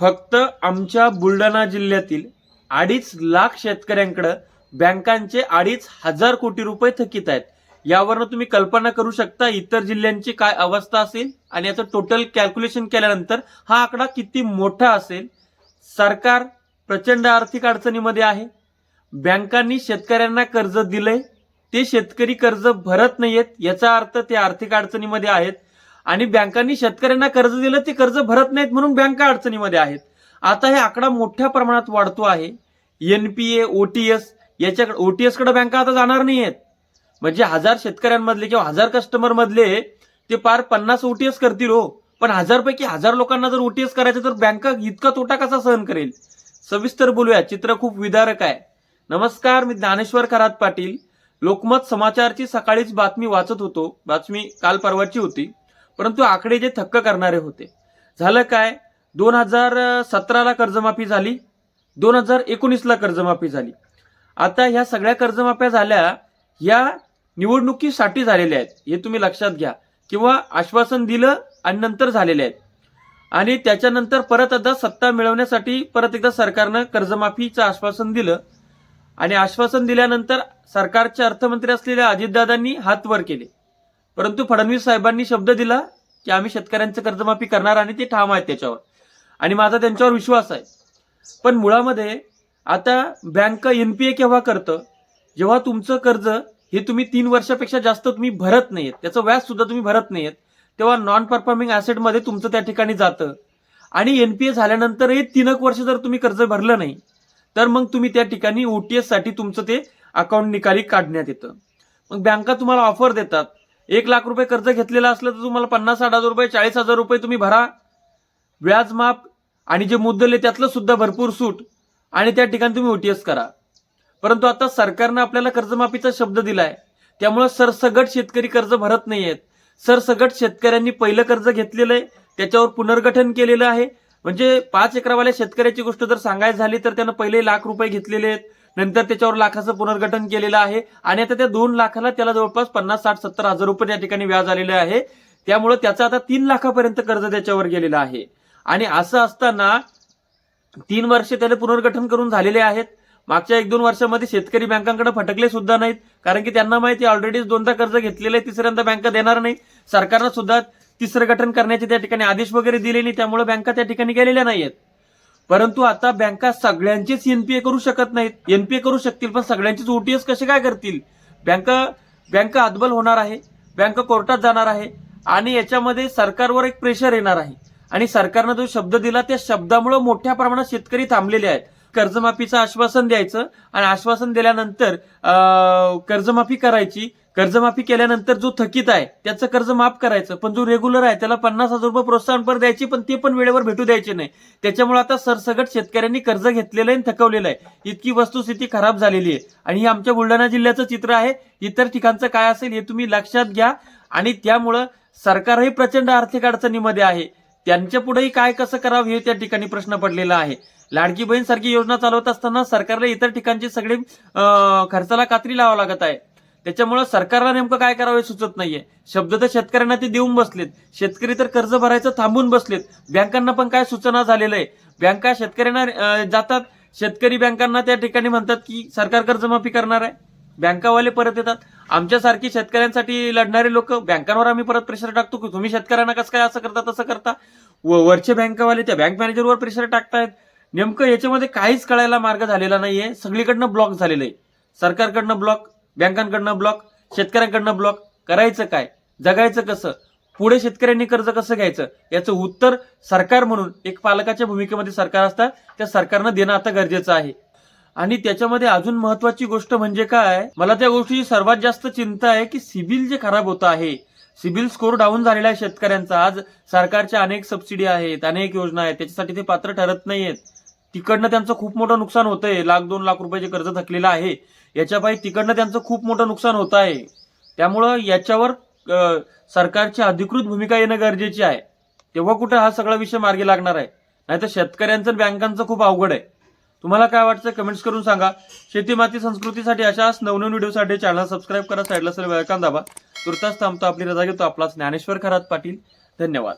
फक्त आमच्या बुलढाणा जिल्ह्यातील अडीच लाख शेतकऱ्यांकडं बँकांचे अडीच हजार कोटी रुपये थकीत आहेत. यावरनं तुम्ही कल्पना करू शकता इतर जिल्ह्यांची काय अवस्था असेल आणि याचं टोटल कॅल्क्युलेशन केल्यानंतर हा आकडा किती मोठा असेल. सरकार प्रचंड आर्थिक अडचणीमध्ये आहे. बँकांनी शेतकऱ्यांना कर्ज दिलंय. ते शेतकरी कर्ज भरत नाहीयेत. याचा अर्थ ते आर्थिक अडचणीमध्ये आहेत. आणि बँकांनी शेतकऱ्यांना कर्ज दिलं ते कर्ज भरत नाहीत म्हणून बँका अडचणीमध्ये आहेत? आता हे आकडा मोठ्या प्रमाणात वाढतो आहे. N P A O T S याच्याकडे टी एसकडं बँका आता जाणार नाही आहेत म्हणजे हजार शेतकऱ्यांमधले किंवा हजार कस्टमरमधले ते पार पन्नास ओ टी एस करतील हो. पण हजारपैकी हजार लोकांना जर ओ टी एस करायचं तर बँका इतका तोटा कसा सहन करेल? सविस्तर बोलूया. चित्र खूप विदारक आहे. नमस्कार मी ज्ञानेश्वर खरात पाटील. लोकमत समाचारची सकाळीच बातमी वाचत होतो. बातमी काल परवाची होती. परंतु आकडे जे थक्क करणारे होते. झालं काय? दोन हजार सतराला कर्जमाफी झाली. दोन हजार एकोणीसला कर्जमाफी झाली. आता ह्या सगळ्या कर्जमाफ्या झाल्या या निवडणुकीसाठी झालेल्या आहेत. हे तुम्ही लक्षात घ्या. किंवा आश्वासन दिलं आणि नंतर झालेले आहेत. आणि त्याच्यानंतर परत आता सत्ता मिळवण्यासाठी परत एकदा सरकारनं कर्जमाफीचं आश्वासन दिलं. आणि आश्वासन दिल्यानंतर सरकारचे अर्थमंत्री असलेल्या अजितदादांनी हात वर केले. परंतु फडणवीस साहेबांनी शब्द दिला की आम्ही शेतकऱ्यांचं कर्जमाफी करणार आणि ते ठाम आहेत त्याच्यावर. आणि माझा त्यांच्यावर विश्वास आहे. पण मुळामध्ये आता बँक एनपीए केव्हा करतं? जेव्हा तुमचं कर्ज हे तुम्ही तीन वर्षापेक्षा जास्त तुम्ही भरत नाहीयेत. त्याचं व्याज सुद्धा तुम्ही भरत नाहीयेत. तेव्हा नॉन परफॉर्मिंग ॲसेटमध्ये तुमचं त्या ठिकाणी जातं. आणि एनपीए झाल्यानंतरही तीन एक वर्ष जर तुम्ही कर्ज भरलं नाही तर मग तुम्ही त्या ठिकाणी ओटीएससाठी तुमचं ते अकाउंट निकाली काढण्यात येतं. मग बँका तुम्हाला ऑफर देतात. एक लाख रुपये कर्ज घेतलेलं असलं तर तुम्हाला पन्नास साठ हजार रुपये चाळीस हजार रुपये तुम्ही भरा. व्याज माफ आणि जे मुद्दल आहे त्यातलं सुद्धा भरपूर सूट आणि त्या ठिकाणी तुम्ही ओटीएस करा. परंतु आता सरकारनं आपल्याला कर्जमाफीचा शब्द दिलाय. त्यामुळे सरसगट शेतकरी कर्ज भरत नाहीयेत. सरसगट शेतकऱ्यांनी पहिलं कर्ज घेतलेलं आहे त्याच्यावर पुनर्गठन केलेलं आहे. म्हणजे पाच एकरावाल्या शेतकऱ्याची गोष्ट जर सांगायची झाली तर त्यानं पहिले लाख रुपये घेतलेले आहेत. नंतर त्याच्यावर लाखाचं पुनर्गठन केलेलं आहे आणि आता त्या दोन लाखाला त्याला जवळपास पन्नास साठ सत्तर हजार रुपये त्या ठिकाणी व्याज आलेलं आहे. त्यामुळे त्याचं आता तीन लाखापर्यंत कर्ज त्याच्यावर गेलेलं आहे. आणि असं असताना तीन वर्ष त्याला पुनर्गठन करून झालेले आहेत. मागच्या एक दोन वर्षामध्ये शेतकरी बँकांकडे फटकले सुद्धा नाहीत. कारण की त्यांना माहिती ऑलरेडी दोनदा कर्ज घेतलेलं आहे तिसऱ्यांदा बँका देणार नाही. सरकारनं सुद्धा तिसरं गठन करण्याचे त्या ठिकाणी आदेश वगैरे दिले नाही. त्यामुळे बँका त्या ठिकाणी गेलेल्या नाहीत परंतु आता बँका सगळ्यांचेच एनपीए करू शकत नाहीत. एनपीए करू शकतील पण सगळ्यांचीच ओटीएस कसे काय करतील? बँका बँका अदबल होणार आहे बँका कोर्टात जाणार आहे आणि याच्यामध्ये सरकारवर एक प्रेशर येणार आहे. आणि सरकारनं जो शब्द दिला त्या शब्दामुळे मोठ्या प्रमाणात शेतकरी थांबलेले आहेत. कर्जमाफीचं आश्वासन द्यायचं आणि आश्वासन दिल्यानंतर कर्जमाफी करायची. कर्जमाफी केल्यानंतर जो थकीत आहे त्याचं कर्ज माफ करायचं. पण जो रेग्युलर आहे त्याला पन्नास हजार रुपये प्रोत्साहनपर द्यायची पण ते पण वेळेवर भेटू द्यायचे नाही. त्याच्यामुळे आता सरसगट शेतकऱ्यांनी कर्ज घेतलेलं आहे आणि थकवलेलं आहे. इतकी वस्तुस्थिती खराब झालेली आहे. आणि ही आमच्या बुलढाणा जिल्ह्याचं चित्र आहे. इतर ठिकाणचं काय असेल हे तुम्ही लक्षात घ्या. आणि त्यामुळं सरकारही प्रचंड आर्थिक अडचणीमध्ये आहे. त्यांच्या पुढेही काय कसं करावं हे त्या ठिकाणी प्रश्न पडलेला आहे. लाडकी बहीण सारखी योजना चालवत असताना सरकारला इतर ठिकाणची सगळी खर्चाला कात्री लावा लागत आहे. त्याच्यामुळे सरकारला नेमकं काय करावं हे सुचत नाहीये. शब्द तर शेतकऱ्यांना ते देऊन बसलेत. शेतकरी तर कर्ज भरायचं थांबून बसलेत. बँकांना पण काय सूचना झालेलं आहे? बँका शेतकऱ्यांना जातात. शेतकरी बँकांना त्या ठिकाणी म्हणतात की सरकार कर्जमाफी करणार आहे. बँकावाले परत येतात. आमच्यासारखी शेतकऱ्यांसाठी लढणारे लोक बँकांवर आम्ही परत प्रेशर टाकतो की तुम्ही शेतकऱ्यांना कसं काय असं करता तसं करता. व- वरचे बँकावाले त्या बँक मॅनेजरवर प्रेशर टाकतायत. नेमकं याच्यामध्ये काहीच कळायला मार्ग झालेला नाहीये. सगळीकडनं ब्लॉक झालेलं आहे. सरकारकडनं ब्लॉक बँकांकडनं ब्लॉक शेतकऱ्यांकडनं ब्लॉक करायचं काय? जगायचं कसं? पुढे शेतकऱ्यांनी कर्ज कसं घ्यायचं? याचं उत्तर सरकार म्हणून एक पालकाच्या भूमिकेमध्ये सरकार असतं. त्या सरकारनं देणं आता गरजेचं आहे. आणि त्याच्यामध्ये अजून महत्वाची गोष्ट म्हणजे काय मला त्या गोष्टीची सर्वात जास्त चिंता आहे की सिबिल जे खराब होत आहे सिबिल स्कोर डाऊन झालेला आहे शेतकऱ्यांचा. आज सरकारच्या अनेक सबसिडी आहेत अनेक योजना आहेत त्याच्यासाठी ते पात्र ठरत नाहीयेत. तिकडनं त्यांचं खूप मोठं नुकसान होतंय. लाख दोन लाख रुपयाचे कर्ज थकलेलं आहे. याच्यापायी तिकडनं त्यांचं खूप मोठं नुकसान होत आहे. त्यामुळं याच्यावर सरकारची अधिकृत भूमिका येणं गरजेची आहे. तेव्हा कुठं हा सगळा विषय मार्गी लागणार आहे? नाहीतर शेतकऱ्यांचं बँकांचं खूप अवघड आहे. तुम्हाला काय वाटतं कमेंट्स करून सांगा. शेती माती संस्कृतीसाठी अशाच नवनवीन व्हिडिओसाठी चॅनल सबस्क्राईब करा साईडला सर्व दाबा. तुर्तास थांबतो आपली रजा घेतो. आपला ज्ञानेश्वर खरात पाटील. धन्यवाद.